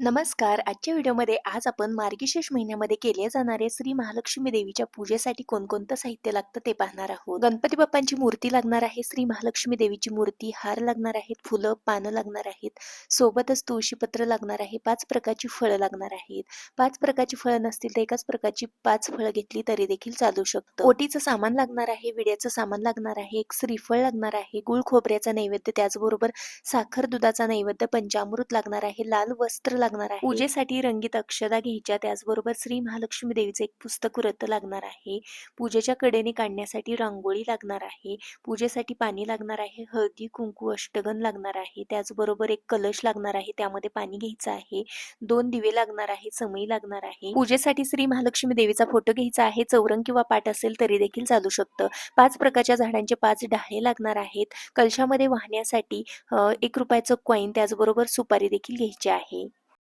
नमस्कार. आजच्या व्हिडिओमध्ये आज आपण मार्गशीर्ष महिन्यामध्ये केले जाणारे श्री महालक्ष्मी देवीच्या पूजेसाठी कोणकोणतं साहित्य लागतं ते पाहणार आहोत. गणपती बाप्पांची मूर्ती लागणार आहे श्री महालक्ष्मी देवीची मूर्ती हार लागणार आहेत फुलं पानं लागणार आहेत सोबतच तुळशीपत्र लागणार आहे पाच प्रकारची फळं लागणार आहेत. पाच प्रकारची फळं नसतील तर एकाच प्रकारची पाच फळं घेतली तरी देखील चालू शकतं. ओटीचं सामान लागणार आहे विड्याचं सामान लागणार आहे एक श्रीफळ लागणार आहे गुळ खोबऱ्याचा नैवेद्य त्याचबरोबर साखर दुधाचा नैवेद्य पंचामृत लागणार आहे लाल वस्त्र लागणार आहे. पूजेसाठी रंगीत अक्षदा घ्यायच्या त्याचबरोबर श्री महालक्ष्मी देवीचे एक पुस्तक व्रत लागणार आहे. पूजेच्या कडेने काढण्यासाठी रांगोळी लागणार आहे. पूजेसाठी पाणी लागणार आहे. हळदी कुंकू अष्टगन लागणार आहे. त्याचबरोबर एक कलश लागणार आहे. त्यामध्ये पाणी घ्यायचं आहे. दोन दिवे लागणार आहे समई लागणार आहे. पूजेसाठी श्री महालक्ष्मी देवीचा फोटो घ्यायचा आहे. चौरंग किंवा पाट असेल तरी देखील चालू शकतं. पाच प्रकारच्या झाडांचे पाच डहाळे लागणार आहेत. कलशामध्ये वाहण्यासाठी एक रुपयाचं कॉईन त्याचबरोबर सुपारी देखील घ्यायची आहे.